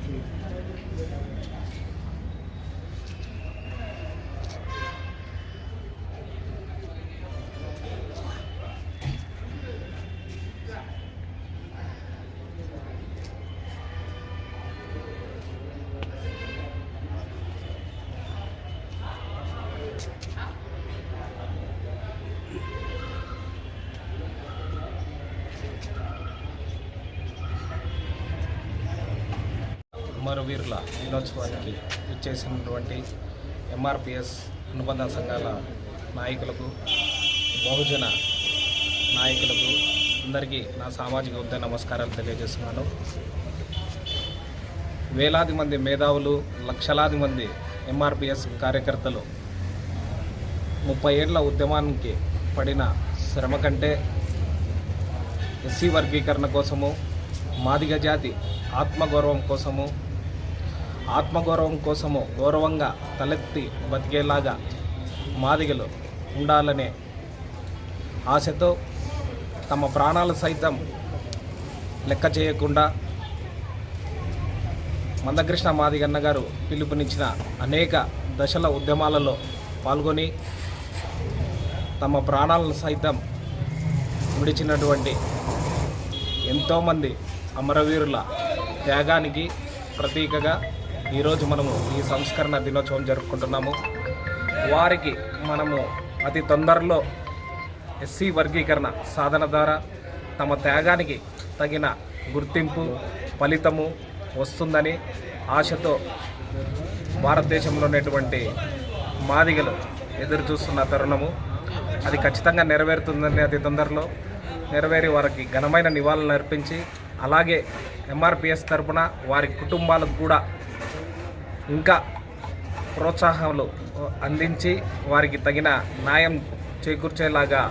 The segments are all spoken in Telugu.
country. అమరవీరుల దినోత్సవానికి ఇచ్చేసినటువంటి ఎంఆర్పిఎస్ అనుబంధ సంఘాల నాయకులకు బహుజన నాయకులకు అందరికీ నా సామాజిక ఉద్య నమస్కారాలు తెలియజేస్తున్నాను. వేలాది మంది మేధావులు లక్షలాది మంది ఎంఆర్పిఎస్ కార్యకర్తలు ముప్పై ఏళ్ళ ఉద్యమానికి పడిన శ్రమ కంటే ఎస్సీ వర్గీకరణ కోసము మాదిగ జాతి ఆత్మగౌరవం కోసము ఆత్మగౌరవం కోసము గౌరవంగా తలెత్తి బతికేలాగా మాదిగలు ఉండాలనే ఆశతో తమ ప్రాణాలు సైతం లెక్క చేయకుండా మందకృష్ణ మాదిగన్న గారు పిలుపునిచ్చిన అనేక దశల ఉద్యమాలలో పాల్గొని తమ ప్రాణాలను సైతం విడిచినటువంటి ఎంతోమంది అమరవీరుల త్యాగానికి ప్రతీకగా ఈరోజు మనము ఈ సంస్కరణ దినోత్సవం జరుపుకుంటున్నాము. వారికి మనము అతి తొందరలో ఎస్సీ వర్గీకరణ సాధన ద్వారా తమ త్యాగానికి తగిన గుర్తింపు ఫలితము వస్తుందని ఆశతో భారతదేశంలో ఉన్నటువంటి మాదిగలు ఎదురు చూస్తున్న తరుణము. అది ఖచ్చితంగా నెరవేరుతుందని అతి తొందరలో నెరవేరి వారికి ఘనమైన నివాళులు అర్పించి అలాగే ఎంఆర్పిఎస్ తరపున వారి కుటుంబాలకు కూడా ఇంకా ప్రోత్సాహాలు అందించి వారికి తగిన న్యాయం చేకూర్చేలాగా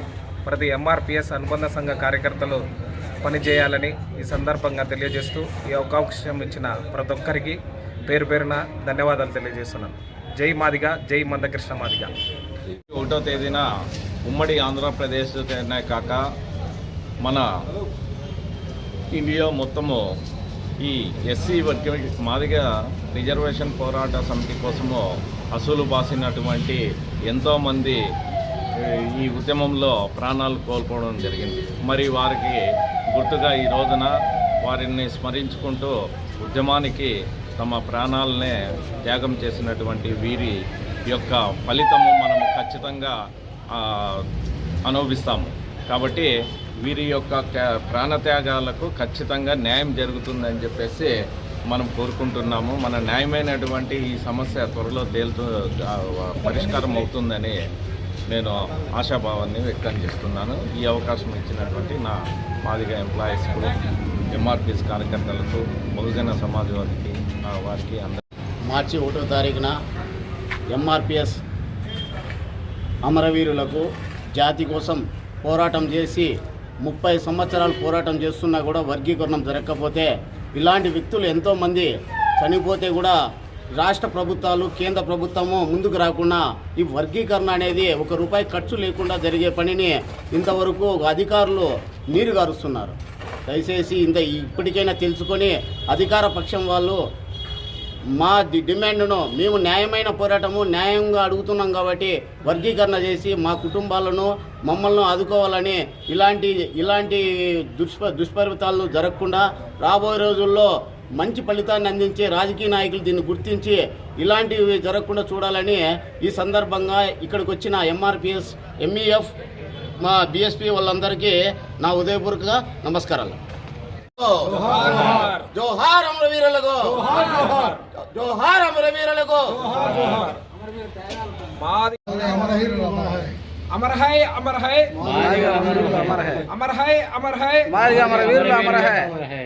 ప్రతి ఎంఆర్పిఎస్ అనుబంధ సంఘ కార్యకర్తలు పనిచేయాలని ఈ సందర్భంగా తెలియజేస్తూ ఈ అవకాశం ఇచ్చిన ప్రతి ఒక్కరికి పేరు పేరున ధన్యవాదాలు తెలియజేస్తున్నాను. జై మాదిగ జై మందకృష్ణ మాదిగ. ఒకటో తేదీన ఉమ్మడి ఆంధ్రప్రదేశ్ కాక మన ఇండియా మొత్తము ఈ ఎస్సీ వర్గ మాదిగా రిజర్వేషన్ పోరాట సమితి కోసము అసూలు బాసినటువంటి ఎంతోమంది ఈ ఉద్యమంలో ప్రాణాలు కోల్పోవడం జరిగింది. మరి వారికి గుర్తుగా ఈ రోజున వారిని స్మరించుకుంటూ ఉద్యమానికి తమ ప్రాణాలనే త్యాగం చేసినటువంటి వీరి యొక్క ఫలితము మనం ఖచ్చితంగా అనుభవిస్తాము. కాబట్టి వీరి యొక్క త్యా- ప్రాణత్యాగాలకు ఖచ్చితంగా న్యాయం జరుగుతుందని చెప్పేసి మనం కోరుకుంటున్నాము. మన న్యాయమైనటువంటి ఈ సమస్య త్వరలో తేలుతూ పరిష్కారం అవుతుందని నేను ఆశాభావాన్ని వ్యక్తం చేస్తున్నాను. ఈ అవకాశం ఇచ్చినటువంటి నా మాదిగ ఎంప్లాయీస్కు ఎంఆర్పిఎస్ కార్యకర్తలకు బహుజన సమాజవాదికి వారికి అందరూ మార్చి ఒకటో తారీఖున ఎంఆర్పిఎస్ అమరవీరులకు జాతి కోసం పోరాటం చేసి ముప్పై సంవత్సరాలు పోరాటం చేస్తున్నా కూడా వర్గీకరణం జరగకపోతే ఇలాంటి వ్యక్తులు ఎంతోమంది చనిపోతే కూడా రాష్ట్ర ప్రభుత్వాలు కేంద్ర ప్రభుత్వము ముందుకు రాకుండా ఈ వర్గీకరణ అనేది ఒక రూపాయి ఖర్చు లేకుండా జరిగే పనిని ఇంతవరకు అధికారులు నీరు గారుస్తున్నారు దయచేసి ఇంత ఇప్పటికైనా తెలుసుకొని అధికార పక్షం వాళ్ళు మా డి- డిమాండ్ను మేము న్యాయమైన పోరాటము న్యాయంగా అడుగుతున్నాం కాబట్టి వర్గీకరణ చేసి మా కుటుంబాలను మమ్మల్ని ఆదుకోవాలని ఇలాంటి ఇలాంటి దుష్ప దుష్పరితాలు జరగకుండా రాబోయే రోజుల్లో మంచి ఫలితాన్ని అందించే రాజకీయ నాయకులు దీన్ని గుర్తించి ఇలాంటివి జరగకుండా చూడాలని ఈ సందర్భంగా ఇక్కడికి వచ్చిన ఎంఆర్పిఎస్ ఎంఈఎఫ్ మా బిఎస్పి వాళ్ళందరికీ నా ఉదయపూర్వక నమస్కారాలు. జోహార్. అమరవీరులకు. జోహార్. అమరవీరులకు మాది Amar high Amar high Amar high Amar high Madiga మన వీరులు అమర హై